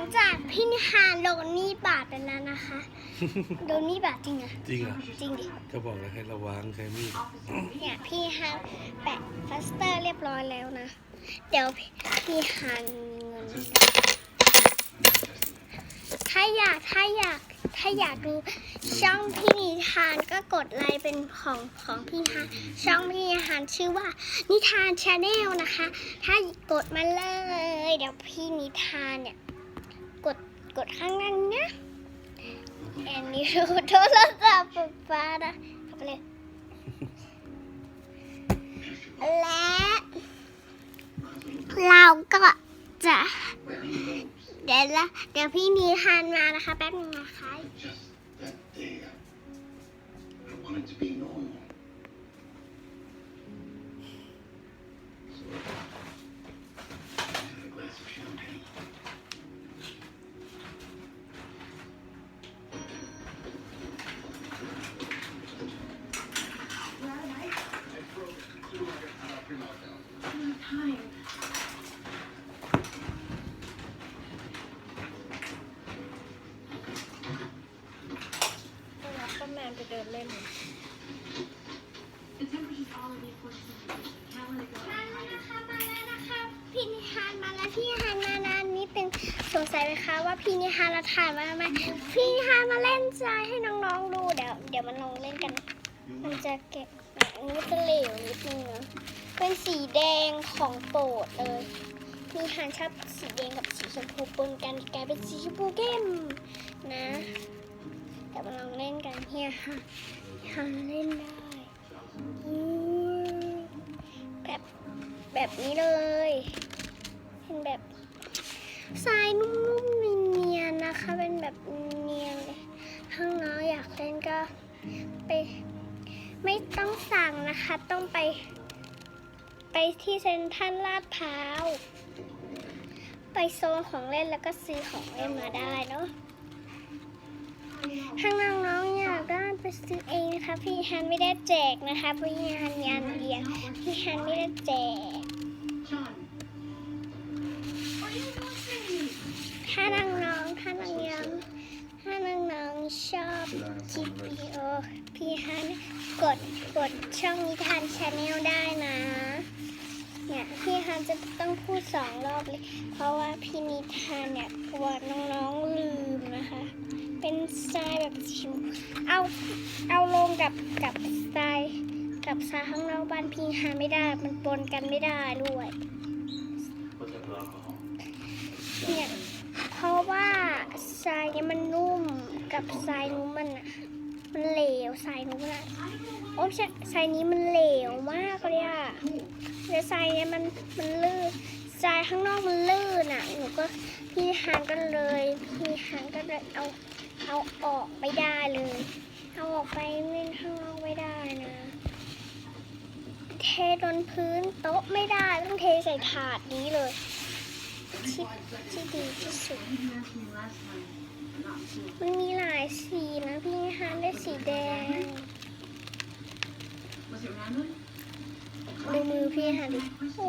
งจากพี่นิฮานโดนนี่บาดไปแล้วนะคะ โดนนี่บาดจริงอะจริงเหรอะจริงดิ ก็บอกแล้วให้ระวังใช้มีดเนี่ยพี่ฮันแปะพลาสเตอร์เรียบร้อยแล้วนะ เดี๋ยวพี่ฮันเงิน ถ้าอยากถ้าอยากถ้าอยากดูช่องพี่นิทานก็กดไลค์เป็นของของพี่นิทานช่องพี่นิทานชื่อว่านิทานชาแนลนะคะ ถ้ากดมาเลย เดี๋ยวพี่นิทานเนี่ย กดกดข้างล่างนะแอนนี่ดูโทรศัพท์ป๊านะเข้าไปเลยและเราก็จะเดี๋ยวละเดี๋ยวพี่นีทานมานะคะแป๊บนึงนะคะ Just that day, I wanted to be normal. งสัยไหมคะว่าพี่นิทานเราถ่ายมาทำไมพี่นิทานมาเล่นทรายให้น้องๆดูเดี๋ยวเดี๋ยวมันลองเล่นกัน มันจะเก็บแบบนี้จะเหลวนิดนึงนะเป็นสีแดงของโปรดเลยพี่ฮานชอบสีแดงกับสีชมพูปนกันกลายเป็นสีชมพูเข้มนะเดี๋ยวมาลองเล่นกันเฮียค่ะฮานเล่นได้แบบแบบนี้เลย เป็นแบบทรายนุ่มๆเนียนๆนะคะ เป็นแบบเนียนเลยถ้าน้องอยากเล่นก็ไป ไม่ต้องสั่งนะคะ ต้องไป ไปที่เซ็นทรัลลาดพร้าว ไปโซนของเล่นแล้วก็ซื้อของเล่นมาได้เนาะถ้าน้องๆอยากได้ไปซื้อเองนะคะ พี่ฮันไม่ได้แจกนะคะพี่ฮันยันเดียวพี่ฮันไม่ได้แจกถ้าน้องๆถ้าน้องๆถ้าน้องๆชอบคลิปวิดีโอพี่ฮัน กดกดช่องนิทานชาแนลได้นะเนี่ยพี่ฮันจะต้องพูดสองรอบเลย เพราะว่าพี่นิทานเนี่ยกลัวน้องๆลืมนะคะ เป็นทรายแบบชิวเอาเอาลงกับกับทรายกับทรายข้างนอกบ้านพี่ฮันไม่ได้มันปนกันไม่ได้ด้วยเนี่ยเพราะว่าทรายเนี่ยมันนุ่มกับทรายนู้นมันอะ มันเหลวทรายนู้นอะโอ้ใช่ทรายนี้มันเหลวมากเลยอะแต่ทรายเนี่ยมันมันลื่นทรายข้างนอกมันลื่นอะหนูก็พี่ฮานก็เลยพี่ฮานก็เลยเอาเอาออกไม่ได้เลย เอาออกไปเล่นข้างนอกไม่ได้นะเทบนพื้นโต๊ะไม่ได้ต้องเทใส่ถาดนี้เลยที่ที่ดีที่สุด มันมีหลายสีนะพี่ฮานได้สีแดงดูมือพี่ฮานดิโอ้โห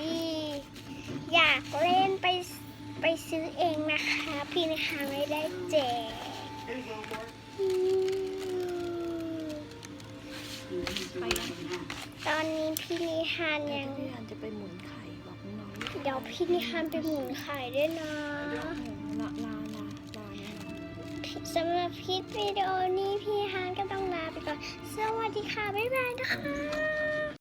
ยอยากเล่นไปไปซื้อเองนะคะ พี่ฮานไม่ได้แจกตอนนี้พี่นิฮานยังพี่อันจะไปหมุนไข่บอกน้องเดี๋ยวพี่นิฮานไปหมุนไข่ด้วยนะๆลาลา สำหรับคลิปวิดีโอนี้พี่ฮานก็ต้องลาไปก่อน สวัสดีค่ะ บ๊ายบายนะคะ